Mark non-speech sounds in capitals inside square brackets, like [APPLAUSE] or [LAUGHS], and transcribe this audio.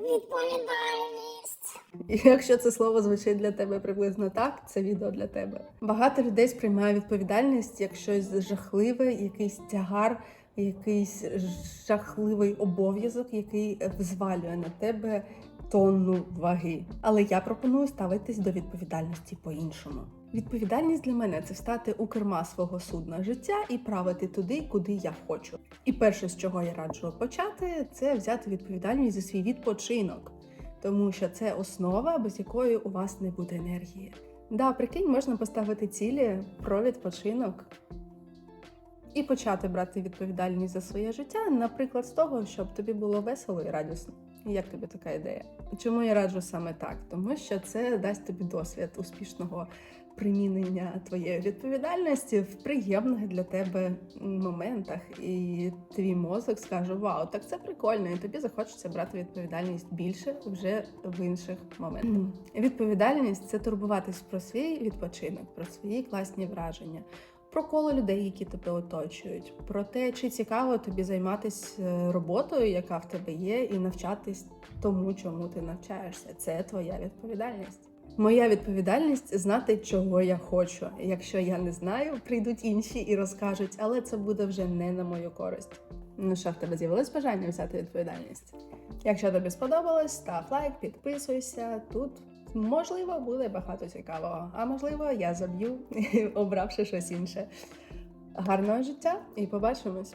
Відповідальність. Якщо це слово звучить для тебе приблизно так, це відео для тебе. Багато людей сприймає відповідальність як щось жахливе, якийсь тягар, якийсь жахливий обов'язок, який взвалює на тебе тонну ваги. Але я пропоную ставитись до відповідальності по-іншому. Відповідальність для мене це стати у керма свого судна життя і правити туди, куди я хочу. І перше, з чого я раджу почати, це взяти відповідальність за свій відпочинок тому що це основа, без якої у вас не буде енергії. Да, прикинь, можна поставити цілі про відпочинок і почати брати відповідальність за своє життя, наприклад, з того, щоб тобі було весело і радісно. Як тобі така ідея? Чому я раджу саме так? Тому що це дасть тобі досвід успішного примінення твоєї відповідальності в приємних для тебе моментах, і твій мозок скаже: Вау, так це прикольно, і тобі захочеться брати відповідальність більше вже в інших моментах. Відповідальність це турбуватись про свій відпочинок, про свої класні враження. Про коло людей, які тебе оточують, про те, чи цікаво тобі займатися е, роботою, яка в тебе є, і навчатись тому, чому ти навчаєшся. Це твоя відповідальність. Моя відповідальність знати, чого я хочу. Якщо я не знаю, прийдуть інші і розкажуть, але це буде вже не на мою користь. Ну що, в тебе з'явилось бажання взяти відповідальність? Якщо тобі сподобалось, став лайк, підписуйся. Тут можливо буде багато цікавого, а можливо, я заб'ю, [LAUGHS] обравши щось інше. Гарного життя і побачимось!